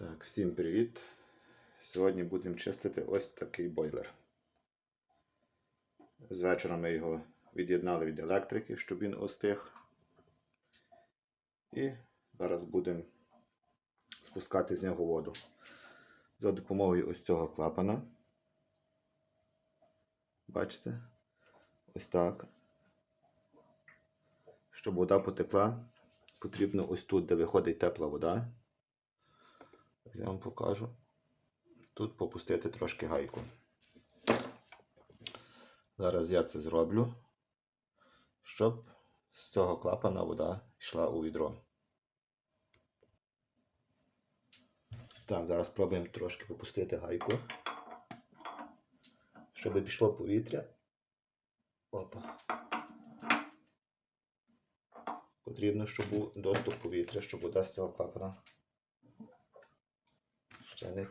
Так, всім привіт! Сьогодні будемо чистити ось такий бойлер. З вечора ми його від'єднали від електрики, щоб він остиг. І зараз будемо спускати з нього воду. За допомогою ось цього клапана. Бачите? Ось так. Щоб вода потекла, потрібно ось тут, де виходить тепла вода. Я вам покажу. Тут попустити трошки гайку. Зараз я це зроблю, щоб з цього клапана вода йшла у відро. Так, зараз спробуємо трошки попустити гайку, щоб пішло повітря. Опа. Потрібно, щоб був доступ повітря, щоб вода з цього клапана ще не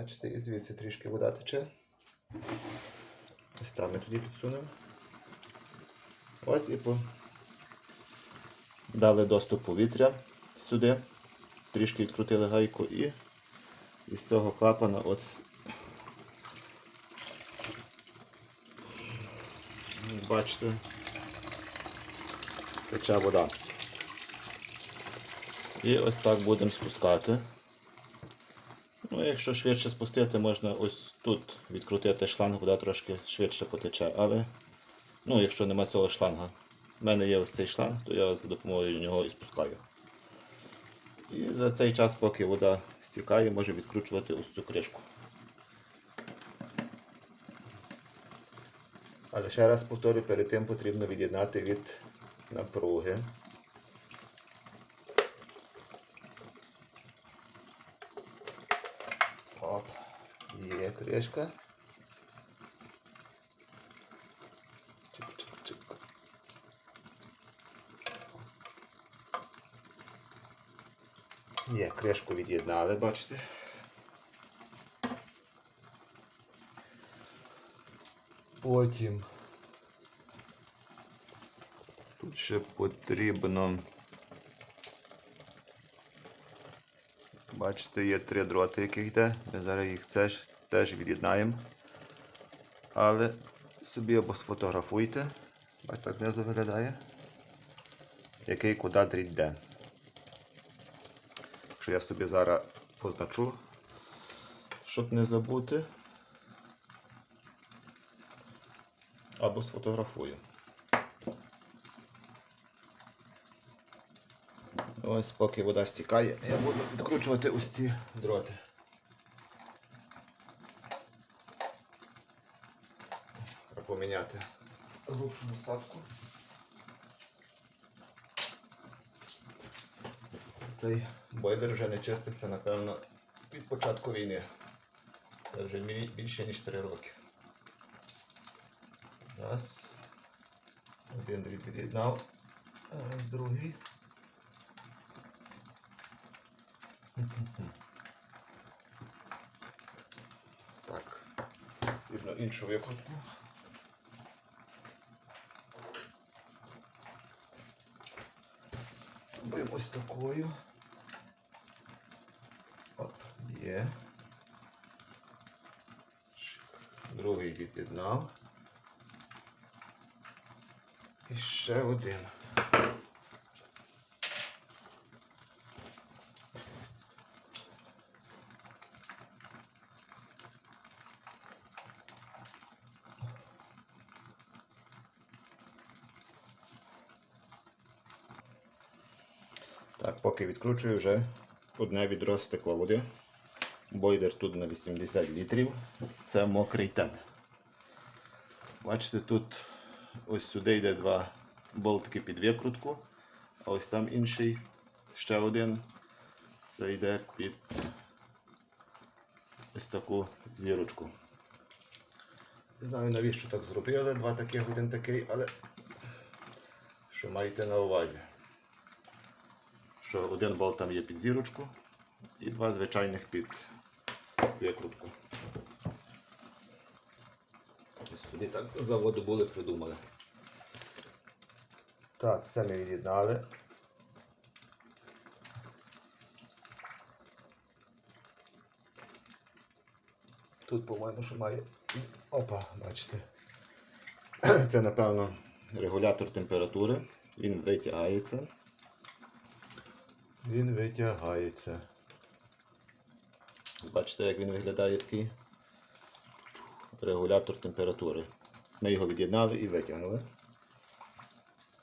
Бачите, і звідси трішки вода тече. Ось там ми тоді підсунемо. Ось і по... дали доступ повітря сюди. Трішки відкрутили гайку і із цього клапана от бачите, тече вода. І ось так будемо спускати. Ну, якщо швидше спустити, можна ось тут відкрутити шланг, вода трошки швидше потече. Але ну, якщо нема цього шланга, в мене є ось цей шланг, то я за допомогою нього і спускаю. І за цей час, поки вода стікає, можу відкручувати ось цю кришку. Але ще раз повторю, перед тим потрібно від'єднати від напруги. Оп, є кришка. Чик-чик-чик. Є, кришку від'єднали, бачите. Потім тут ще потрібно. Бачите, є три дроти, яких йде. Ми зараз їх теж, теж від'єднаємо. Але собі або сфотографуйте. Бачите, так знизу виглядає. Який куди дріт йде. Якщо я собі зараз позначу, щоб не забути. Або сфотографую. Ось поки вода стікає, я буду відкручувати ось ці дроти. Поміняти грубшу насадку. Цей бойлер вже не чистився, напевно, від початку війни. Це вже більше ніж 3 роки. Раз. Один дріт від'єднав. Зараз другий. Так, потрібно іншу викрутку. Ось такою. Оп, є. Другий від'єднав. І ще один. Так, поки відкручую вже одне відро стекло води. Бойлер тут на 80 літрів. Це мокрий тен. Бачите, тут ось сюди йде два болтики під викрутку, а ось там інший ще один. Це йде під ось таку зірочку. Не знаю навіщо так зробили, два таких, один такий, але що маєте на увазі. Що один болт там є під зірочку і два звичайних під викрутку. Ось сюди так заводу були придумали. Так, це ми від'єднали. Тут, по-моєму, що має. Опа, бачите. Це, напевно, регулятор температури. Він витягається. Він витягається. Бачите, як він виглядає такий регулятор температури. Ми його від'єднали і витягнули.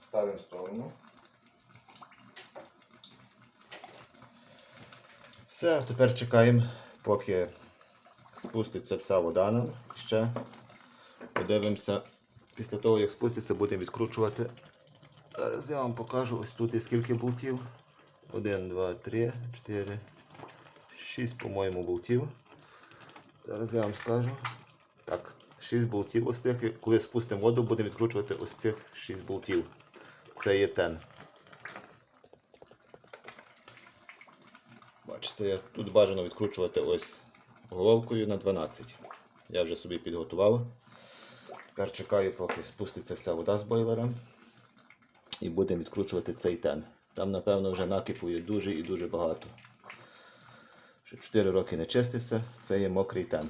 Ставимо в сторону. Все, тепер чекаємо, поки спуститься вся вода нам ще. Подивимося, після того як спуститься, будемо відкручувати. Зараз я вам покажу ось тут і скільки болтів. 1, 2, 3, 4, 6, по-моєму, болтів. Зараз я вам скажу. Так, 6 болтів ось тих. Коли спустимо воду, будемо відкручувати ось цих 6 болтів. Це є тен. Бачите, тут бажано відкручувати ось головкою на 12. Я вже собі підготував. Тепер чекаю, поки спуститься вся вода з бойлера. І будемо відкручувати цей тен. Там, напевно, вже накипу є дуже і дуже багато. Що 4 роки не чистився, це є мокрий тен.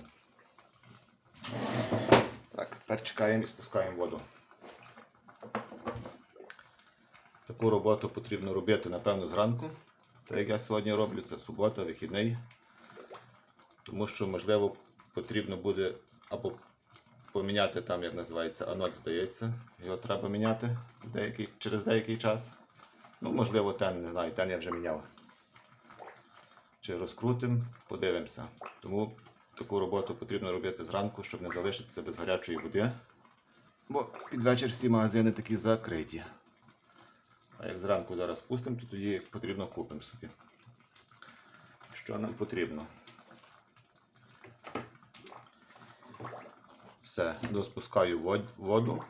Так, тепер чекаємо і спускаємо воду. Таку роботу потрібно робити, напевно, зранку. Так як я сьогодні роблю, це субота, вихідний. Тому що, можливо, потрібно буде або поміняти там, як називається, анод, здається. Його треба міняти деякий, через деякий час. Ну, можливо, тен, не знаю, тен я вже міняв. Чи розкрутим, подивимося. Тому таку роботу потрібно робити зранку, щоб не залишитися без гарячої води. Бо під вечір всі магазини такі закриті. А як зранку зараз спустимо, то тоді потрібно купимо собі. Що нам потрібно? Все, доспускаю воду.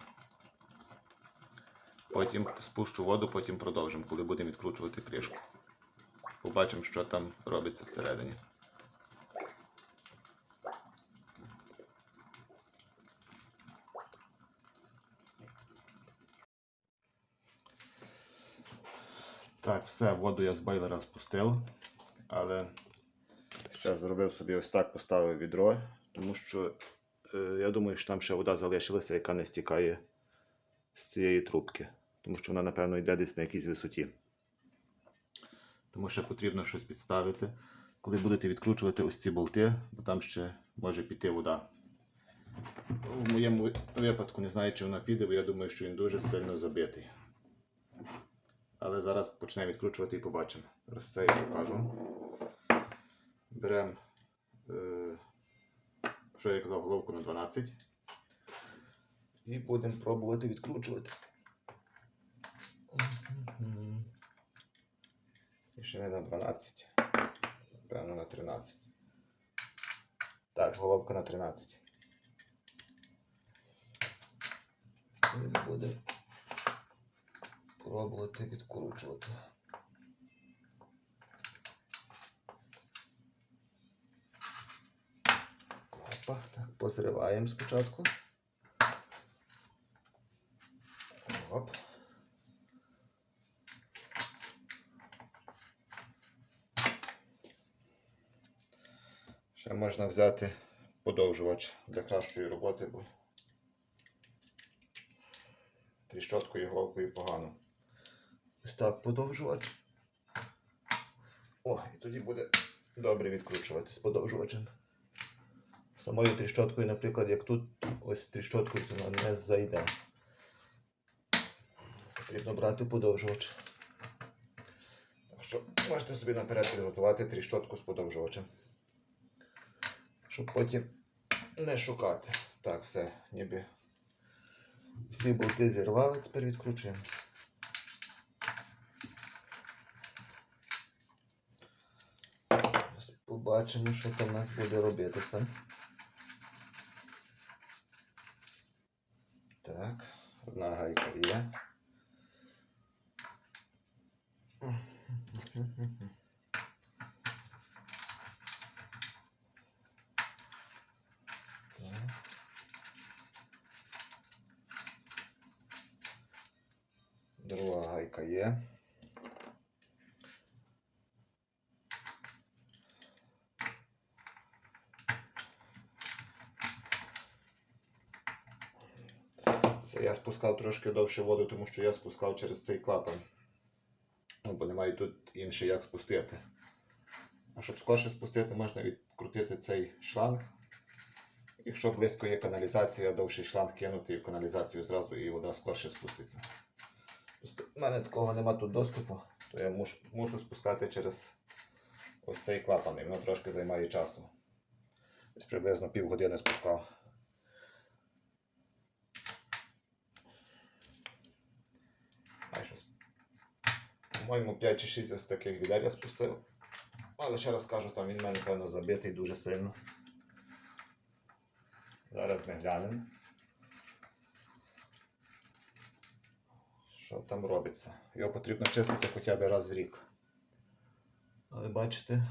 Потім спущу воду, потім продовжимо, коли будемо відкручувати кришку. Побачимо, що там робиться всередині. Так, все, воду я з бойлера спустив, але ще зробив собі ось так, поставив відро, тому що е, я думаю, що там ще вода залишилася, яка не стікає з цієї трубки. Тому що вона, напевно, йде десь на якійсь висоті. Тому ще потрібно щось підставити, коли будете відкручувати ось ці болти, бо там ще може піти вода. В моєму випадку не знаю, чи вона піде, бо я думаю, що він дуже сильно забитий. Але зараз почнемо відкручувати і побачимо. Зараз це я покажу. Беремо, е, що я казав, головку на 12. І будемо пробувати відкручувати. І ще не на 12. Певно на 13. Так, головка на 13. І будемо пробувати відкручувати. Опа, так, позриваємо спочатку. Оп. Можна взяти подовжувач для кращої роботи, бо тріщоткою головкою погано. Ось так подовжувач. О, і тоді буде добре відкручувати з подовжувачем. Самою тріщоткою, наприклад, як тут ось тріщоткою, вона не зайде. Потрібно брати подовжувач. Так що можете собі наперед підготувати тріщотку з подовжувачем щоб потім не шукати. Так, все, ніби всі болти зірвали, тепер відкручуємо. Побачимо, що там у нас буде робитися. Друга гайка є. Це я спускав трошки довше воду, тому що я спускав через цей клапан. Ну, бо немає тут інше як спустити. А щоб скорше спустити, можна відкрутити цей шланг. Якщо близько є каналізація, довший шланг кинути і в каналізацію зразу і вода скорше спуститься. В мене такого нема тут доступу, то я мушу, мушу спускати через ось цей клапан, і воно трошки займає часу. Десь приблизно півгодини спускав. По-моєму, 5 чи 6 ось таких відер я спустив. Але ще раз кажу, там він в мене, певно, забитий дуже сильно. Зараз ми глянемо. Що там робиться? Його потрібно чистити хоча б раз в рік. Але бачите,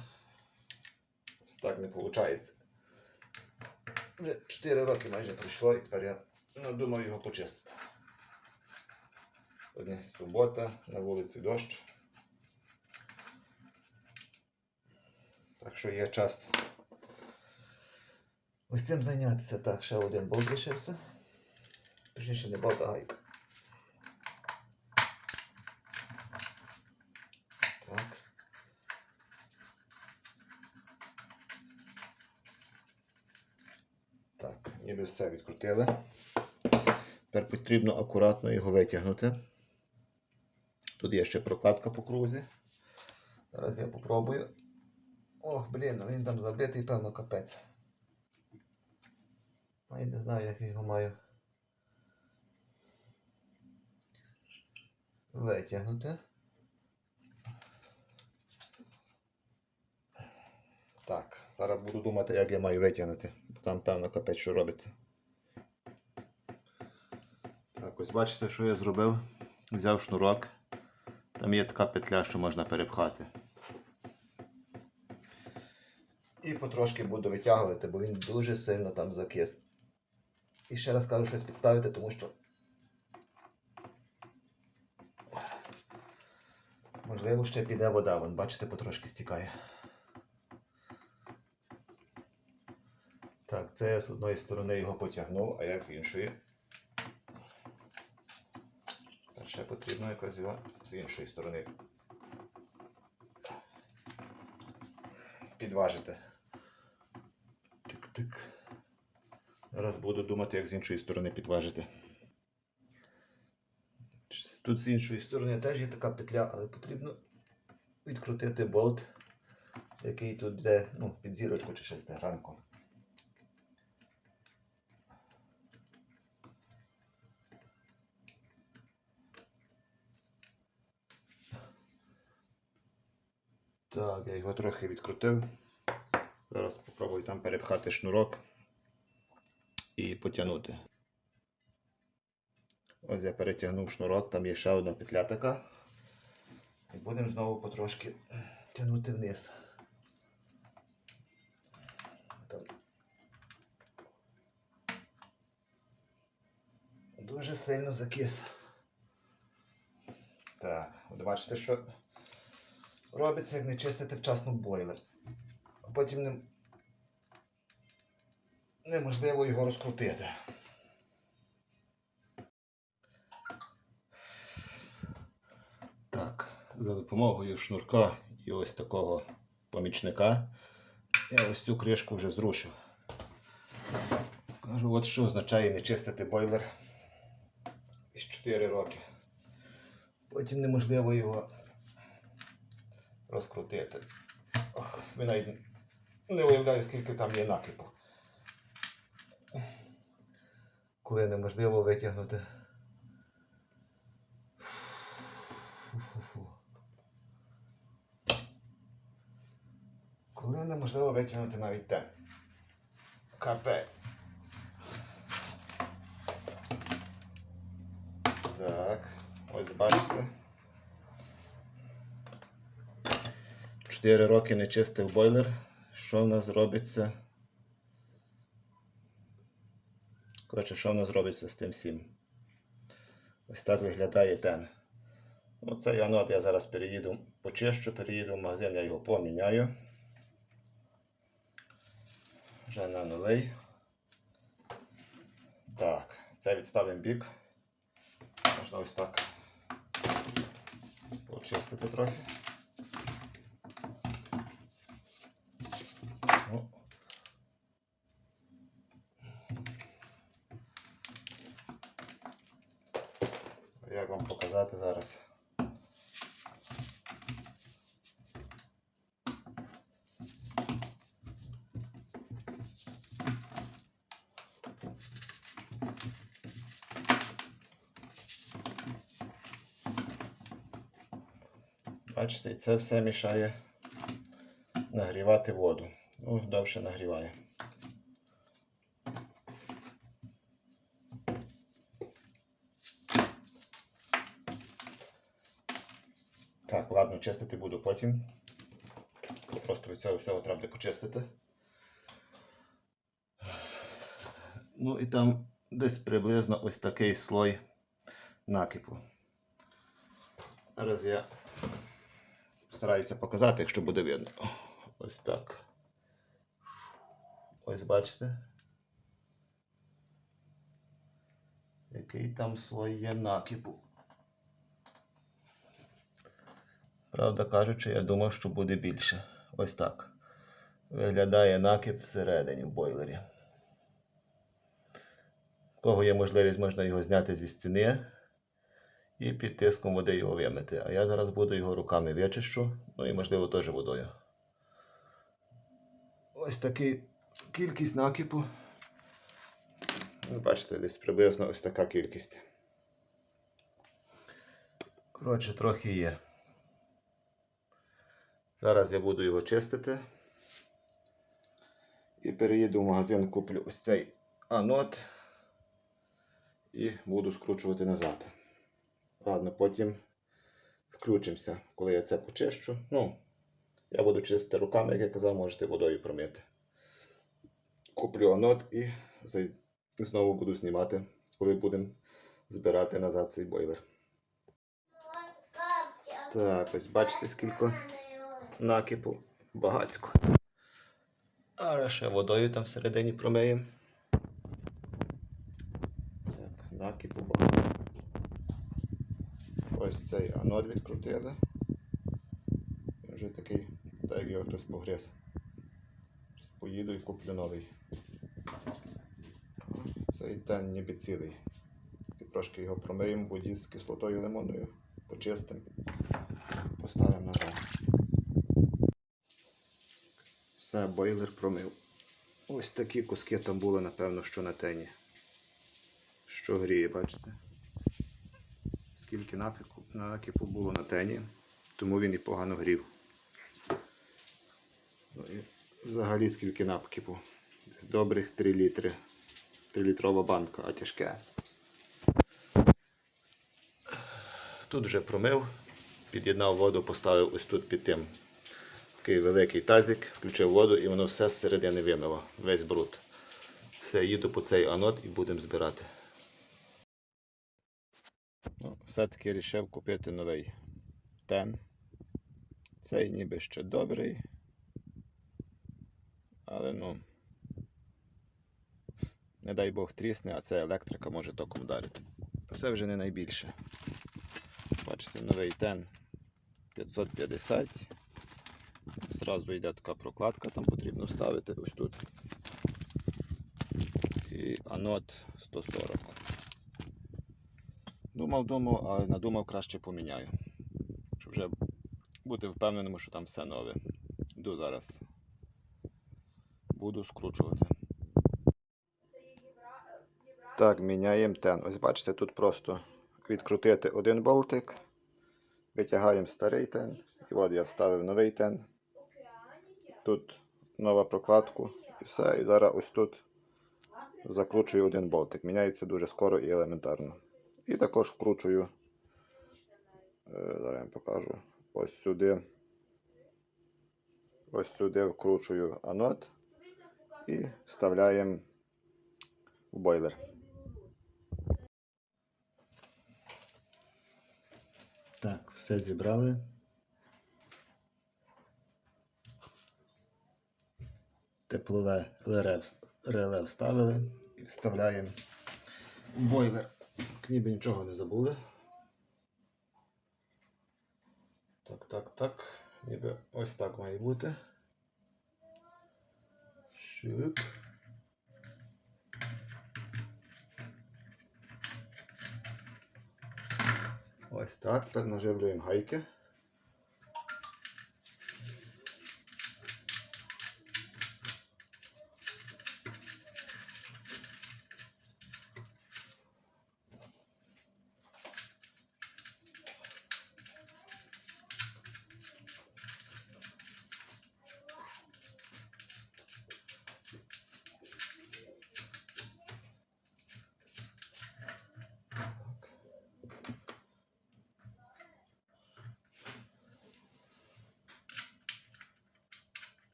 так не виходить. Вже 4 роки майже пройшло і тепер я ну, думаю його почистити. Сьогодні субота, на вулиці дощ. Так що є час ось цим зайнятися. Так, ще один болт лишився. Точніше не болт, а гайка. Так. Так, ніби все відкрутили. Тепер потрібно акуратно його витягнути. Тут є ще прокладка по крузі. Зараз я попробую. Ох, блін, він там забитий, певно, капець. А я не знаю, як я його маю. Витягнути. Так, зараз буду думати, як я маю витягнути. Бо там, певно, капець, що робиться. Так, ось бачите, що я зробив. Взяв шнурок. Там є така петля, що можна перепхати. І потрошки буду витягувати, бо він дуже сильно там закис. І ще раз кажу щось підставити, тому що. Можливо, ще піде вода, вон, бачите, потрошки стікає. Так, це з одної сторони його потягнув, а як з іншої. Тепер ще потрібно якось його з іншої сторони підважити. Тик-тик. Зараз буду думати, як з іншої сторони підважити. Тут з іншої сторони теж є така петля, але потрібно відкрутити болт, який тут йде ну, під зірочку чи шестигранку. Так, я його трохи відкрутив. Зараз спробую там перепхати шнурок і потягнути. Ось я перетягнув шнурок, там є ще одна петля така. І будемо знову потрошки тягнути вниз. Там. Дуже сильно закис. Так, от бачите, що робиться, як не чистити вчасно бойлер. А потім не... неможливо його розкрутити. Так, за допомогою шнурка і ось такого помічника я ось цю кришку вже зрушив. Кажу, от що означає не чистити бойлер із 4 роки. Потім неможливо його розкрутити. Ох, навіть не уявляю, скільки там є накипу. Коли неможливо витягнути. Коли неможливо витягнути навіть те. Капець. Так, ось бачите. Чотири роки не чистив бойлер. Що в нас робиться? Коротше, що в нас робиться з тим всім? Ось так виглядає тен. Ну, цей анод я зараз переїду, почищу, переїду в магазин, я його поміняю. Вже на новий. Так, це відставимо бік. Можна ось так почистити трохи. Ну. Як вам показати зараз? Бачите, і це все мішає нагрівати воду. Ну, довше нагріває. Так, ладно, чистити буду потім. Просто від цього всього треба почистити. Ну і там десь приблизно ось такий слой накипу. Зараз я стараюся показати, якщо буде видно. Ось так. Ось бачите. Який там слой є накипу. Правда кажучи, я думав, що буде більше. Ось так. Виглядає накип всередині в бойлері. В кого є можливість, можна його зняти зі стіни і під тиском води його вимити. А я зараз буду його руками вичищу, ну і можливо теж водою. Ось такий кількість накипу. Бачите, десь приблизно ось така кількість. Коротше, трохи є. Зараз я буду його чистити. І переїду в магазин, куплю ось цей анод і буду скручувати назад. Ладно, потім включимося, коли я це почищу. Ну, я буду чистити руками, як я казав, можете водою промити. Куплю анод і знову буду знімати, коли будемо збирати назад цей бойлер. Так, ось бачите, скільки накипу багацько. А ще водою там всередині промиємо. Так, накипу багато. Цей анод відкрутили. Він вже такий, так як його хтось погриз. Зараз поїду і куплю новий. Цей тен ніби цілий. І трошки його промиємо в воді з кислотою лимонною, почистимо, поставимо назад. Все, бойлер промив. Ось такі куски там були, напевно, що на тені. Що гріє, бачите? Скільки напіку, накипу було на тені, тому він і погано грів. Ну взагалі скільки напкипу. Десь добрих 3 літри. 3 літрова банка, а тяжке. Тут вже промив, під'єднав воду, поставив ось тут під тим такий великий тазик, включив воду і воно все зсередини вимило, весь бруд. Все, їду по цей анод і будемо збирати. Ну, все-таки вирішив купити новий тен. Цей ніби ще добрий. Але ну. Не дай Бог трісне, а це електрика може током вдарити. Це вже не найбільше. Бачите, новий тен 550. Зразу йде така прокладка, там потрібно ставити ось тут. І анод 140. Думав, думав, але надумав краще поміняю. Щоб вже бути впевненим, що там все нове. Йду зараз. Буду скручувати. Так, міняємо тен. Ось бачите, тут просто відкрутити один болтик. Витягаємо старий тен. І от я вставив новий тен. тут нова прокладку і все. І зараз ось тут закручую один болтик. Міняється дуже скоро і елементарно. І також вкручую, е, зараз вам покажу, ось сюди. Ось сюди вкручую анод і вставляємо в бойлер. Так, все зібрали. Теплове реле вставили і вставляємо в бойлер. Ніби нічого не забули. Так, так, так. Ніби ось так має бути. Щуп. Ось так. Тепер наживлюємо гайки.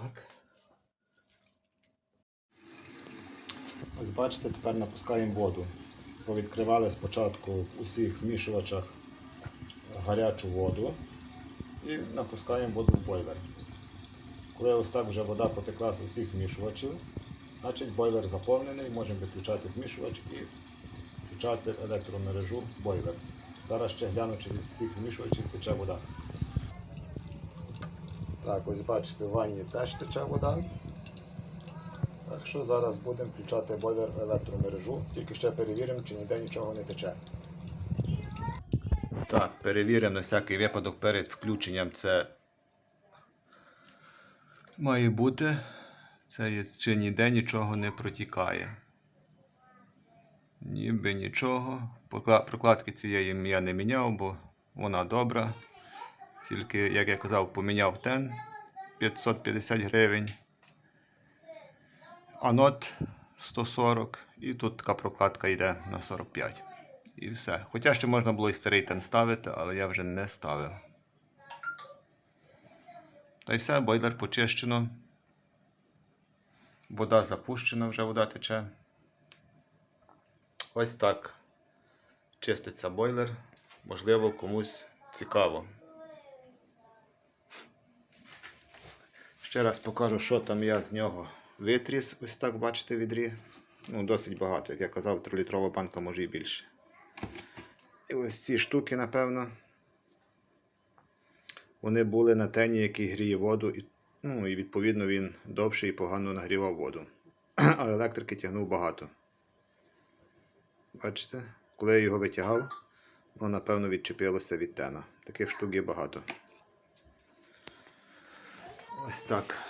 Так. Ось бачите, тепер напускаємо воду. Повідкривали спочатку в усіх змішувачах гарячу воду і напускаємо воду в бойлер. Коли ось так вже вода потекла з усіх змішувачів, значить бойлер заповнений, можемо виключати змішувач і включати електромережу бойлер. Зараз ще гляну, чи з всіх змішувачів тече вода. Так, ось бачите, в ванні теж тече вода. Так що зараз будемо включати бойлер в електромережу, тільки ще перевіримо, чи ніде нічого не тече. Так, перевіримо на всякий випадок перед включенням це має бути. Це є, чи ніде нічого не протікає. Ніби нічого. Прокладки цієї я не міняв, бо вона добра. Тільки, як я казав, поміняв тен 550 гривень. Анот 140 і тут така прокладка йде на 45. І все. Хоча ще можна було і старий тен ставити, але я вже не ставив. Та й все, бойлер почищено. Вода запущена, вже вода тече. Ось так чиститься бойлер. Можливо, комусь цікаво. Ще раз покажу, що там я з нього витріс. Ось так бачите відрі. Ну, досить багато, як я казав, 3-літрова банка може і більше. І ось ці штуки, напевно. Вони були на тені, який гріє воду, і, ну, і відповідно він довше і погано нагрівав воду. А електрики тягнув багато. Бачите? Коли я його витягав, воно напевно відчепилося від тена. Таких штук є багато. Ось так.